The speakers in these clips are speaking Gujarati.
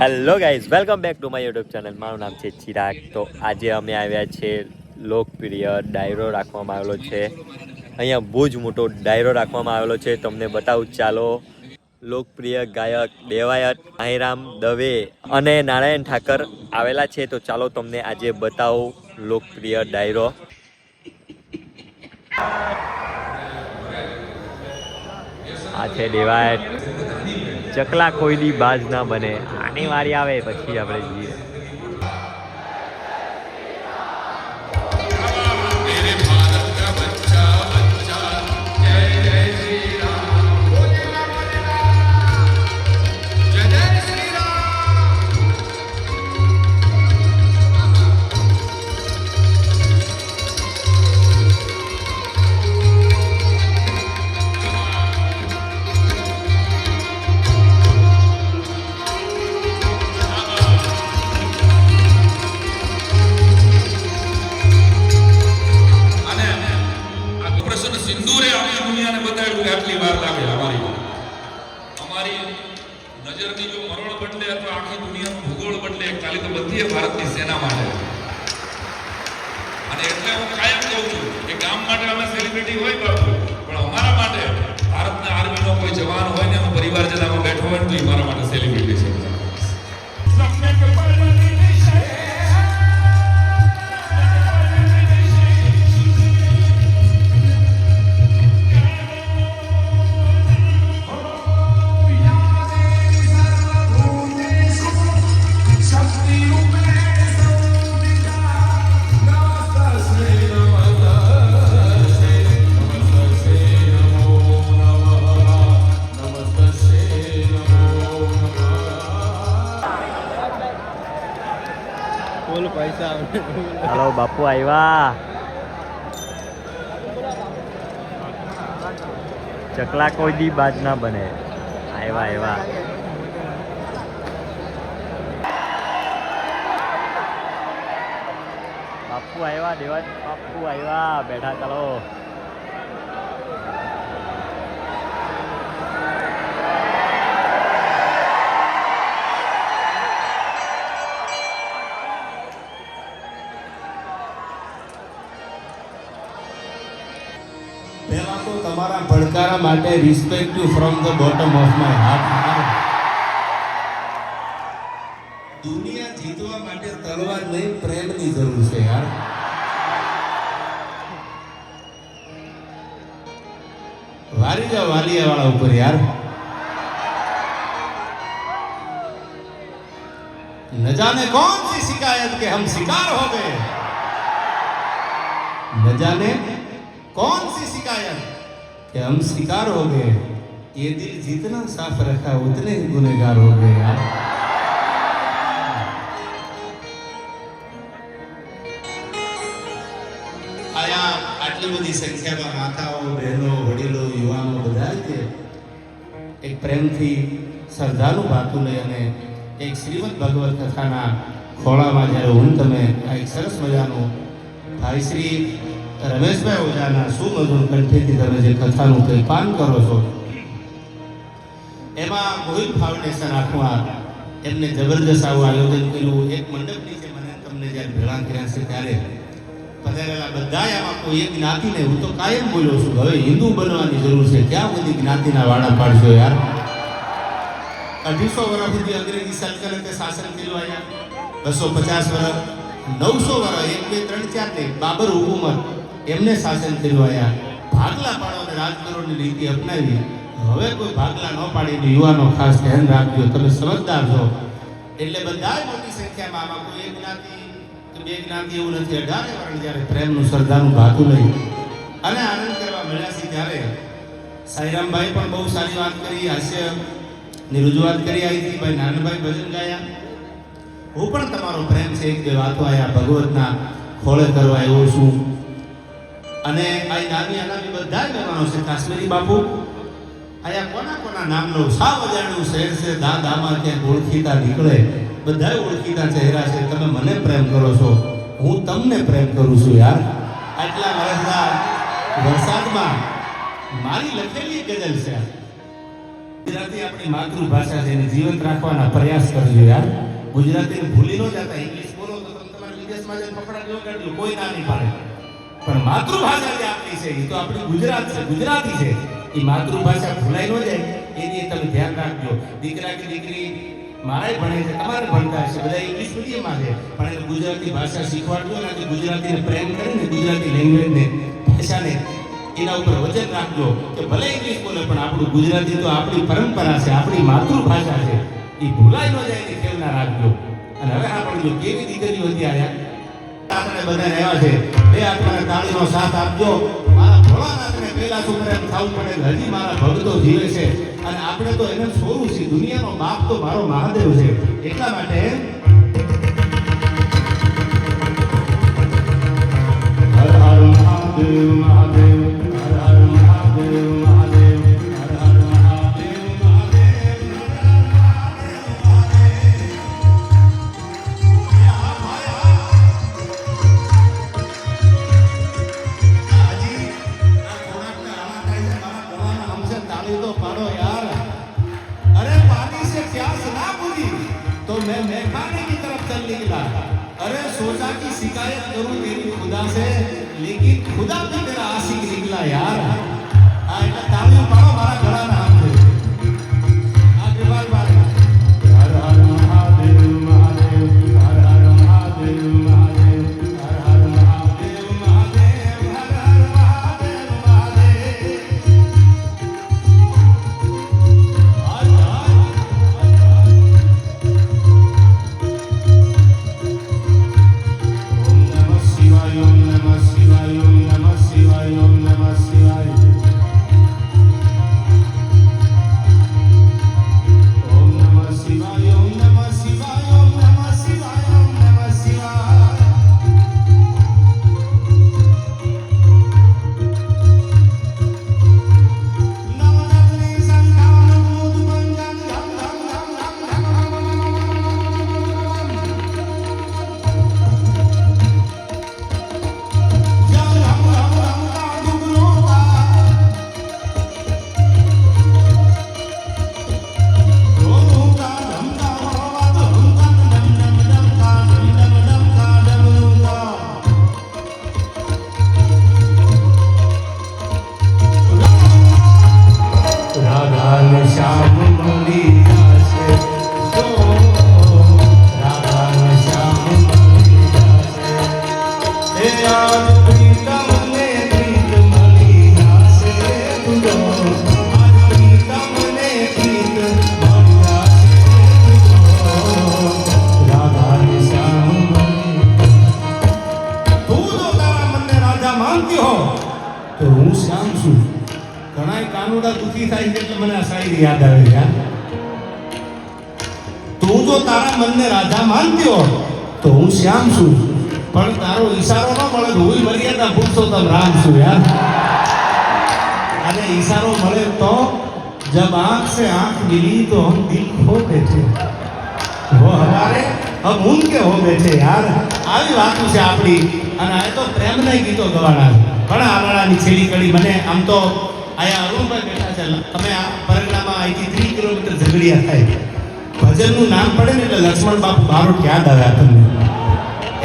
Hello guys welcome back to my YouTube channel મારું નામ છે ચિરાગ. તો આજે અમે આવ્યા છે લોકપ્રિય ડાયરો રાખવામાં આવેલો છે. અહીંયા બહુ જ મોટો ડાયરો રાખવામાં આવેલો છે. તમને બતાવું, ચાલો. લોકપ્રિય ગાયક દેવાયત આહીરામ દવે અને નારાયણ ઠાકર આવેલા છે. તો ચાલો તમને આજે બતાવું લોકપ્રિય ડાયરો. આ છે દેવાયત. ચકલા કોઈ દી બાજ ના બને. આની વારી આવે પછી આપણે જઈએ. ફૂલ પૈસા હાલો, બાપુ આવ્યા ચકલા કોઈ દી બાજ ના બને. આવ્યા આવ્યા બાપુ આવ્યા દેવા બાપુ આવ્યા બેઠા ચાલો. પહેલા તો તમારા ભડકારા માટે respect you from the bottom of my heart દુનિયા જીતવા માટે તલવાર નહીં પ્રેમની જરૂર છે યાર વારી જાઓ વાલિયા વાળા ઉપર યાર न जाने कौन सी शिकायत के हम शिकार हो गए न जाने कौन सी शिकायत कि हम शिकार हो गए ये दिल जितना साफ रखा उतने ही गुनेगार हो गए यार આયા આટલી બધી સંખ્યામાં માતાઓ બહેનો વડીલો યુવાનો બધા જ એક પ્રેમથી શ્રદ્ધાનું ભાતું લઈ અને એક શ્રીમદ ભગવત કથાના ખોળામાં જ્યારે હું તમે આ એક સરસ મજાનું ભાઈ શ્રી રમેશભાઈ ઓઝાના સુમધુર કંઠેથી તમે જે કથાનું કંઈ પાન કરો છો? એમાં મોહિત ફાઉન્ડેશન આખવા એમને જબરદસ્ત આવું આયોજન કર્યું. એક મંડપ નીચે મને તમને જ્યારે ભેળા કર્યા છે ત્યારે પધારેલા બધા આમાં કોઈ એક જ્ઞાતિને, હું તો કાયમ બોલ્યો છું, હવે હિન્દુ બનવાની જરૂર છે. ક્યાં બધી જ્ઞાતિના વાળા પાડશો યાર? અઢીસો વર્ષ સુધી અંગ્રેજી સલ્તનતે શાસન કર્યું બસો પચાસ વર્ષ, નવસો વર્ષ, એક, બે, ત્રણ, ચાર, ને બાબર હુકુમત એમને શાસન દિલવાયા ભાગલા પાડો અને રાજકારણની નીતિ અપનાવી. હવે કોઈ ભાગલા ન પાડીને યુવાનો ખાસ ધ્યાન રાખજો. તમે સમજદાર છો. એટલે બધા મોટી સંખ્યામાં આમાં કોઈ એક જ્ઞાતિ કે બે જ્ઞાતિ એવું નથી. અઢારે વર્ણ જ્યારે પ્રેમનું શ્રદ્ધાનું ભાતું લઈ અને આનંદ કરવા મળ્યા છે ત્યારે સાઈરામભાઈ પણ બહુ સારી વાત કરી, હાસ્યની રજૂઆત કરી આવી હતી. ભાઈ નાનભાઈ ભજન ગાયા. હું પણ તમારો પ્રેમ છે. એક બે વાતો આયા ભગવતના ખોળે કરવા આવ્યો છું. અને આ નાની અનામી બધા મહેમાનો છે કાશ્મીરી બાપુ. આયા કોના કોના નામ લઉં સાવ અજાણ્યું શહેર છે, દાદામાં ક્યાંક ઓળખીતા નીકળે. બધા ઓળખીતા ચહેરા છે. તમે મને પ્રેમ કરો છો. હું તમને પ્રેમ કરું છું યાર. આટલા વર્ષના વરસાદમાં મારી લખેલી ગઝલ છે. ગુજરાતી આપણી માતૃભાષા છે, એને જીવંત રાખવાના પ્રયાસ કરજો યાર. ગુજરાતીને ભૂલી ન જતા ઇંગ્લિશ બોલો તો તમે તમારા વિદેશમાં જઈને પકડા ન કાઢજો કોઈ ના નહીં પાડે. પણ માતૃભાષા જે આપણી છે, એ તો આપણી ગુજરાત છે, ગુજરાતી છે. એ માતૃભાષા ભૂલાઈ ન જાય એની તમે ધ્યાન રાખજો. દીકરા કે દીકરી મારે ભણે છે, તમારે ભણતા હશે, બધા ઇંગ્લિશ મીડિયમમાં છે. પણ એને ગુજરાતી ભાષા શીખવાડજો અને ગુજરાતીને પ્રેમ કરીને ગુજરાતી લેંગ્વેજને ભાષાને એના ઉપર વચન રાખજો. કે ભલે ઇંગ્લિશ બોલે, પણ આપણું ગુજરાતી તો આપણી પરંપરા છે, આપણી માતૃભાષા છે. એ ભૂલાઈ ન જાય એની ખેલના રાખજો. અને હવે આપણને કેવી દીકરીઓ અત્યારે આપણે બધા રહેવા છે. બે આત્માને તાળીનો સાથ આપજો. મારા ભોળાનાથને છોકરા એમ થવું પડે હજી મારા ભક્તો જીવે છે. અને આપણે તો એને છોડવું છે. દુનિયાનો બાપ તો મારો મહાદેવ છે. એટલા માટે હર હર મહાદેવ મહાદેવ. मैं मेहमाने की तरफ़ चल निकला अरे, सोचा कि शिकायत करूँ मेरी खुदा से, लेकिन खुदा भी मेरा आशिक निकला यार। तालियों पाओ हमारा घड़ा ભક્તિ થાય છે એટલે મને આ શાયરી યાદ આવે છે તું જો તારા મનને રાધા માનતી હો તો હું શ્યામ છું. પણ તારો ઈશારો ન મળે હું મર્યાદા ભૂલશો તમે રામ છું યાર અને ઈશારો મળે તો જબ આંખ સે આંખ મિલી તો હમ દિલ ખો બેઠે. વો હમારે, હમ ઉનકે હો બેઠે, યાર. આવી વાતો છે આપણી. અને આ તો પ્રેમના ગીતો ગવાના છે. આવાળાની છેલ્લી કડી મને આમ તો આયા અરુણભાઈ બેઠા છે તમે આ પરગણામાં અહીંથી ત્રીસ કિલોમીટર ઝઘડિયા થાય ભજનનું નામ પડે ને એટલે લક્ષ્મણ બાપુ બારોટ યાદ આવે આપણને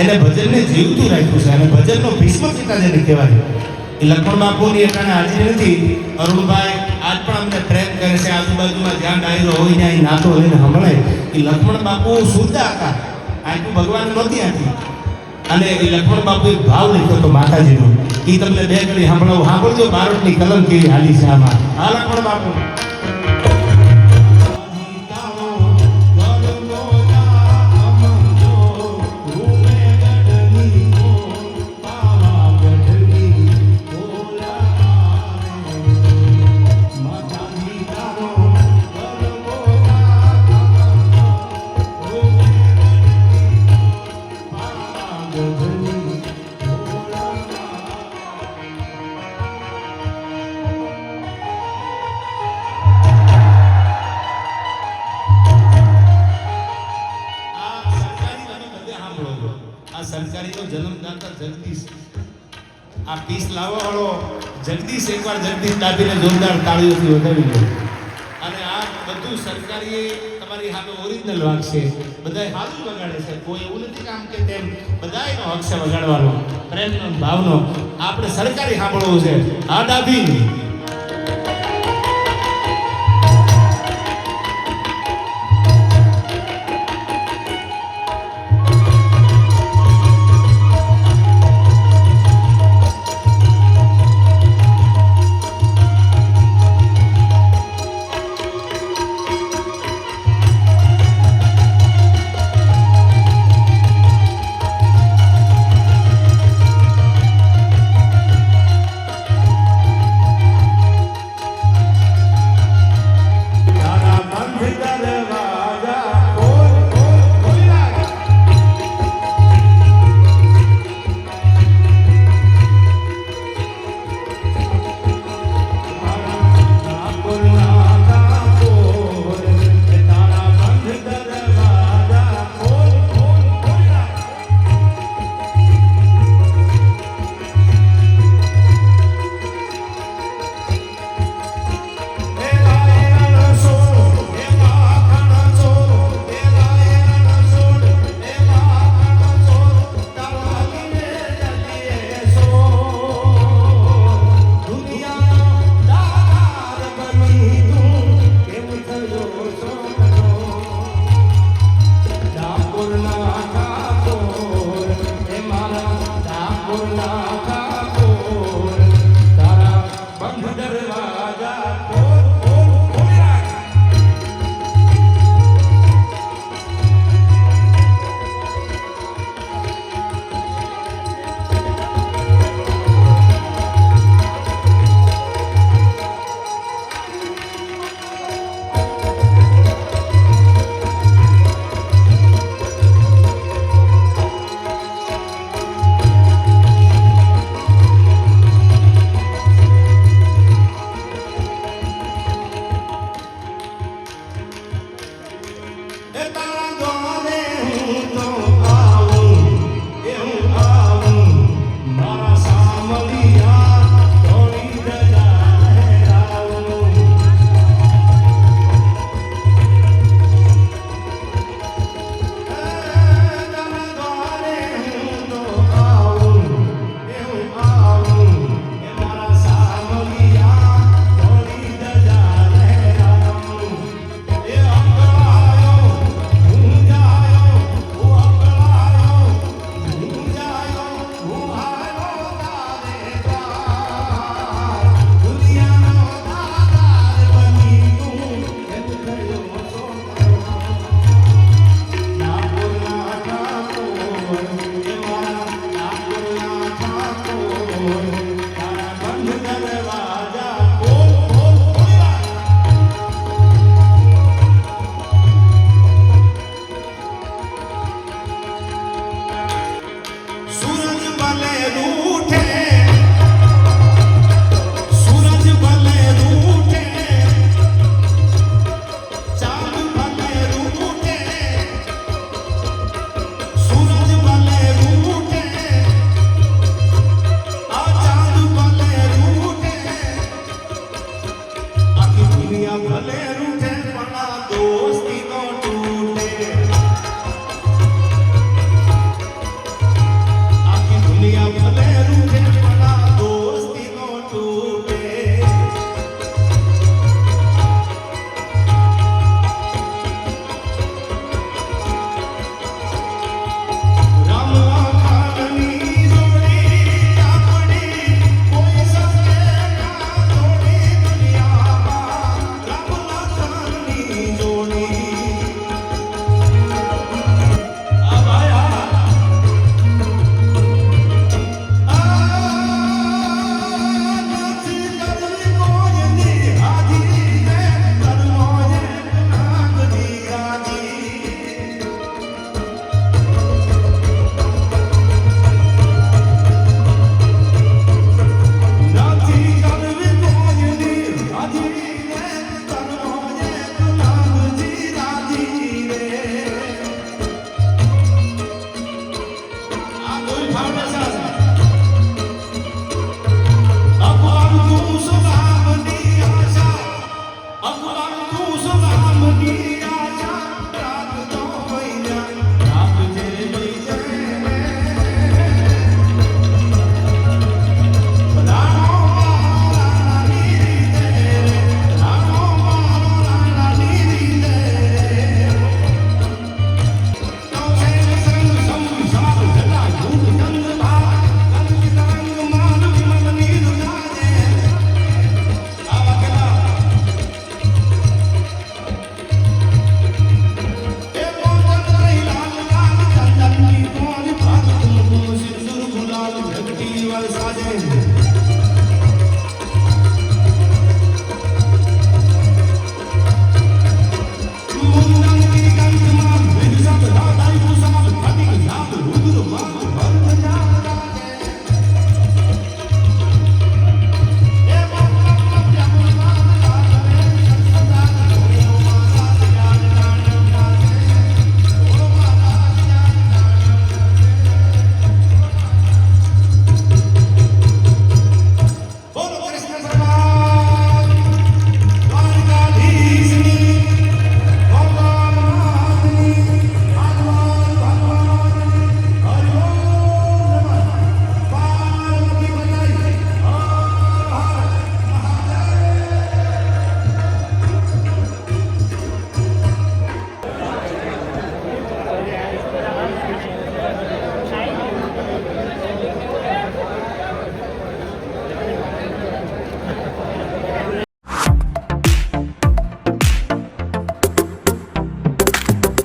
એને ભજનને જીવતું રાખ્યું છે અને ભજનનો ભીષ્મ પિતા જેને કહેવાય એ લક્ષ્મણ બાપુની એકાને હાજરી નથી. અરુણભાઈ આજ પણ અમને પ્રેમ કરે છે, આજુબાજુમાં જ્યાં ડાયરો હોય ત્યાં નાતો નાતો લઈને સંભળાય. એ લક્ષ્મણ બાપુ શુદ્ધ હતા. આટલું ભગવાન નહોતી આથી અને એ લક્ષ્મણ બાપુ એક ભાવ લખ્યો તો માતાજીનો. એ તમને બે ઘડી સાંભળાવું. સાંભળજો, બારોટની કલમ કેવી હાલી છે આમાં. હા લક્ષ્મણ બાપુ. જગદીશ એકવાર જગદીશ દાદીને જોરદાર તાળીઓથી વધાવી લો. અને આ બધું સરકારીએ તમારી સામે ઓરિજિનલ વાગશે બધા સારું વગાડે છે. કોઈ એવું નથી કામ કે તેમ બધાયનો હક છે વગાડવાનો. પ્રેમનો ભાવનો. આપણે સરકારી સાંભળવું છે. આ ડાભી